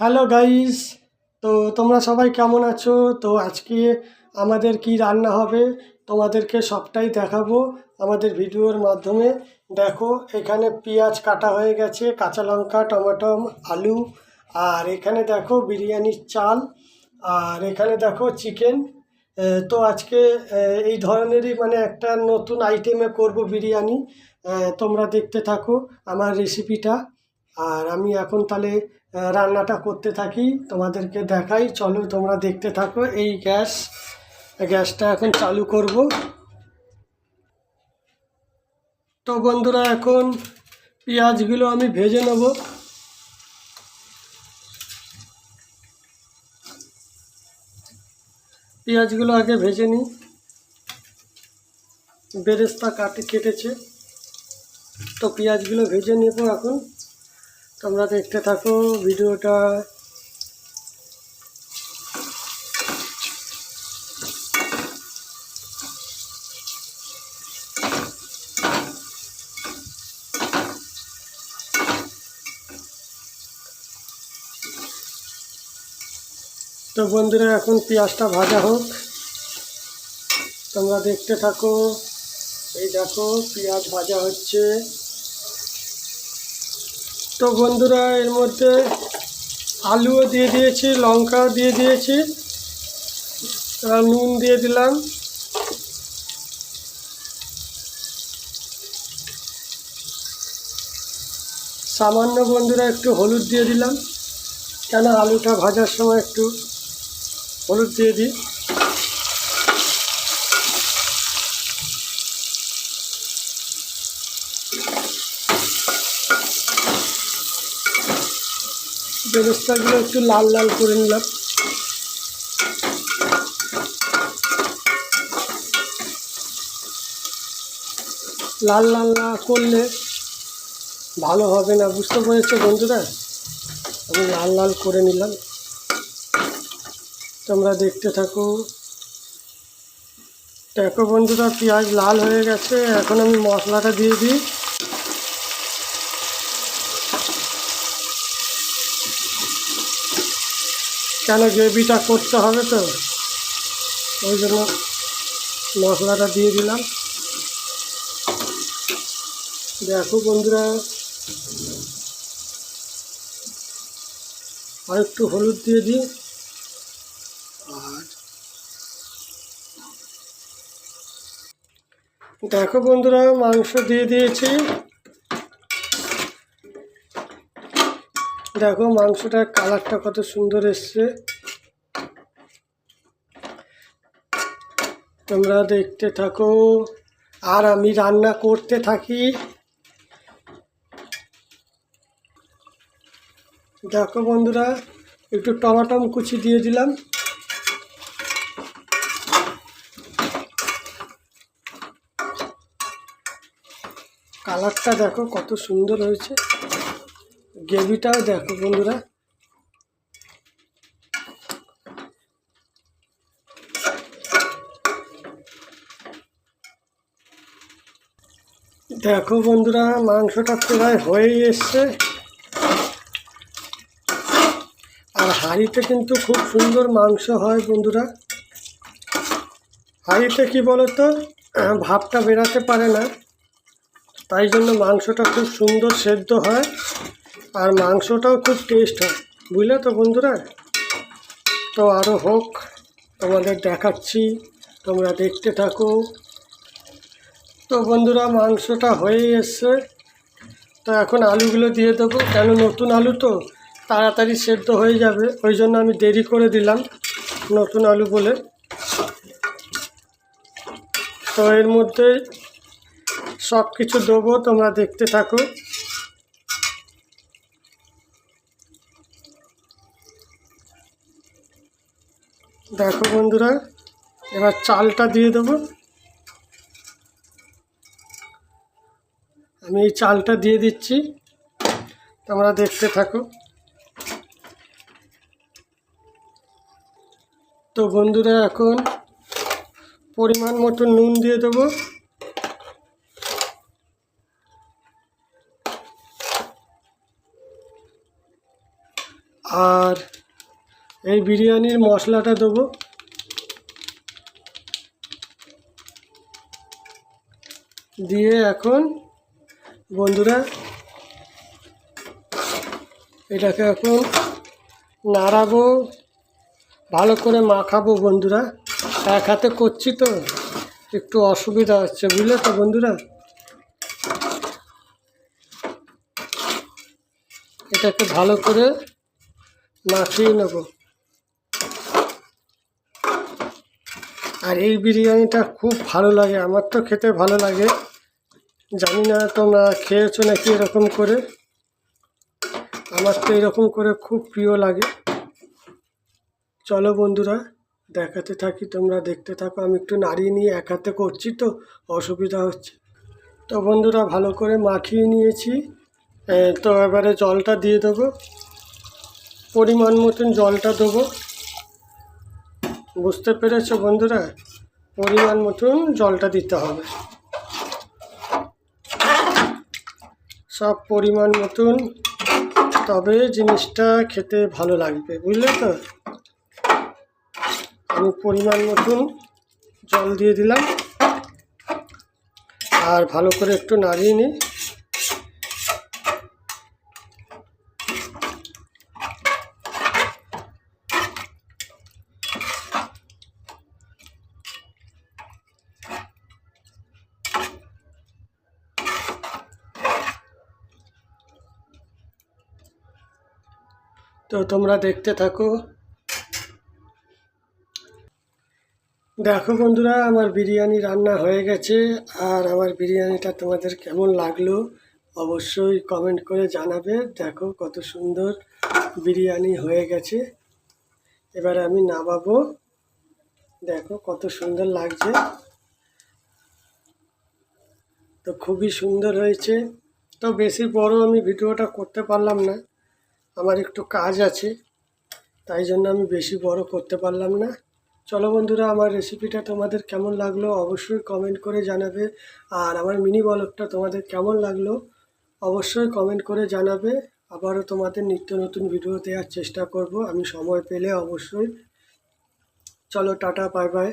Hello guys তো তোমরা সবাই কেমন আছো? তো আজকে আমাদের কি রান্না হবে? তোমাদেরকে সবটাই দেখাবো আমাদের ভিডিওর মাধ্যমে। দেখো, এখানে পেঁয়াজ কাটা হয়ে গেছে, কাঁচা লঙ্কা টমেটো আলু, আর এখানে দেখো বিরিয়ানির চাল, আর এখানে দেখো চিকেন। তো আজকে এই ধরনেরই মানে একটা নতুন আইটেমে করব বিরিয়ানি। তোমরা দেখতে থাকো আমার রেসিপিটা আর আমি এখন তাহলে রান্নাটা করতে থাকি, তোমাদেরকে দেখাই। চলো তোমরা দেখতে থাকো, এই গ্যাস, গ্যাসটা এখন চালু করব। তো বন্ধুরা, এখন পেঁয়াজগুলো আমি ভেজে নেব। পেঁয়াজগুলো আগে ভেজে নিই। বেরেস্তা কাটে, কেটেছে। তো পেঁয়াজগুলো ভেজে নেব এখন। তোমরা দেখতে থাকো ভিডিওটা। তো বন্ধুরা, এখন পেঁয়াজটা ভাজা হোক। তোমরা দেখতে থাকো। এই দেখো, পেঁয়াজ ভাজা হচ্ছে। তো বন্ধুরা, এর মধ্যে আলুও দিয়ে দিয়েছি, লঙ্কাও দিয়ে দিয়েছি নুন দিয়ে দিলাম। সামান্য বন্ধুরা একটু হলুদ দিয়ে দিলাম, কেন আলুটা ভাজার সময় একটু হলুদ দিয়ে দিই। বেরেস্তাগুলো একটু লাল লাল করে নিলাম। লাল লাল না করলে ভালো হবে না, বুঝতে পেরেছ বন্ধুরা? আমি লাল লাল করে নিলাম। তোমরা দেখতে থাকো। দেখো বন্ধুরা, পেঁয়াজ লাল হয়ে গেছে। এখন আমি মশলাটা দিয়ে দিই। কেন গ্রেভিটা করতে হবে তো? ওই জন্য মশলাটা দিয়ে দিলাম। দেখো বন্ধুরা আর একটু হলুদ দিয়ে দিই। আর দেখো বন্ধুরা, মাংস দিয়ে দিয়েছি। দেখো মাংসটার কালারটা কত সুন্দর এসছে। তোমরা দেখতে থাকো। আর আমি রান্না করতে থাকি। দেখো বন্ধুরা, একটু টমাটম কুচি দিয়ে দিলাম। কালারটা দেখো কত সুন্দর হয়েছে। গ্রেভিটাও দেখো বন্ধুরা। দেখো বন্ধুরা, মাংসটা প্রায় হয়েই এসছে। আর হাঁড়িতে কিন্তু খুব সুন্দর মাংস হয় বন্ধুরা। হাঁড়িতে কি বলতো, ভাবটা বেরাতে পারে না। তাই জন্য মাংসটা খুব সুন্দর সেদ্ধ হয়। আর মাংসটাও খুব টেস্ট হয়। বুঝলে তো বন্ধুরা? তো আরও হোক, তোমাদের দেখাচ্ছি, তোমরা দেখতে থাকো। তো বন্ধুরা, মাংসটা হয়ে এসছে। তো এখন আলুগুলো দিয়ে দেবো। কেন নতুন আলু তো? তাড়াতাড়ি সেদ্ধ হয়ে যাবে। ওই জন্য আমি দেরি করে দিলাম নতুন আলু বলে। তো এর মধ্যে সব কিছু দেবো, তোমরা দেখতে থাকো। দেখো বন্ধুরা, এবার চালটা দিয়ে দেবো। আমি এই চালটা দিয়ে দিচ্ছি। তোমরা দেখতে থাকো। তো বন্ধুরা, এখন পরিমাণ মতো নুন দিয়ে দেবো। আর এই বিরিয়ানির মশলাটা দেবো। দিয়ে এখন বন্ধুরা, এটাকে এখন নাড়াবো, ভালো করে মাখাবো বন্ধুরা। এক হাতে করছি তো, একটু অসুবিধা হচ্ছে, বুঝলে তো বন্ধুরা? এটাকে ভালো করে মাখিয়ে নেব। আর এই বিরিয়ানিটা খুব ভালো লাগে, আমার তো খেতে ভালো লাগে। জানি না তোমরা খেয়েছো নাকি এরকম করে। আমার তো এরকম করে খুব প্রিয় লাগে। চলো বন্ধুরা, দেখাতে থাকি, তোমরা দেখতে থাকো। আমি একটু নাড়িয়ে নিয়ে এক হাতে করছি তো, অসুবিধা হচ্ছে। তো বন্ধুরা, ভালো করে মাখিয়ে নিয়েছি। তো এবারে জলটা দিয়ে দেবো। পরিমাণ মতন জলটা দেবো। বুঝতে পেরেছ বন্ধুরা? পরিমাণ মতন জলটা দিতে হবে। সব পরিমাণ মতন তবে জিনিসটা খেতে ভালো লাগবে, বুঝলে তো? আমি পরিমাণ মতন জল দিয়ে দিলাম। আর ভালো করে একটু নাড়িয়ে নিই। তো তোমরা দেখতে থাকো। দেখো বন্ধুরা, আমার বিরিয়ানি রান্না হয়ে গেছে, আর আমার বিরিয়ানিটা তোমাদের কেমন লাগল অবশ্যই কমেন্ট করে জানাবে। দেখো কত সুন্দর বিরিয়ানি হয়ে গেছে। এবার আমি নামাবো। দেখো কত সুন্দর লাগছে। তো খুবই সুন্দর হয়েছে। তো বেশি বড় আমি ভিডিওটা করতে পারলাম না। আমার একটু কাজ আছে, তাই জন্য আমি বেশি বড় করতে পারলাম না। চলো বন্ধুরা, আমার রেসিপিটা তোমাদের কেমন লাগল অবশ্যই কমেন্ট করে জানাবে। আর আমার মিনি বলকটা তোমাদের কেমন লাগল অবশ্যই কমেন্ট করে জানাবে। আবারও তোমাদের নিত্য নতুন ভিডিও দেওয়ার চেষ্টা করব, আমি সময় পেলে অবশ্যই। চলো, টাটা বাই বাই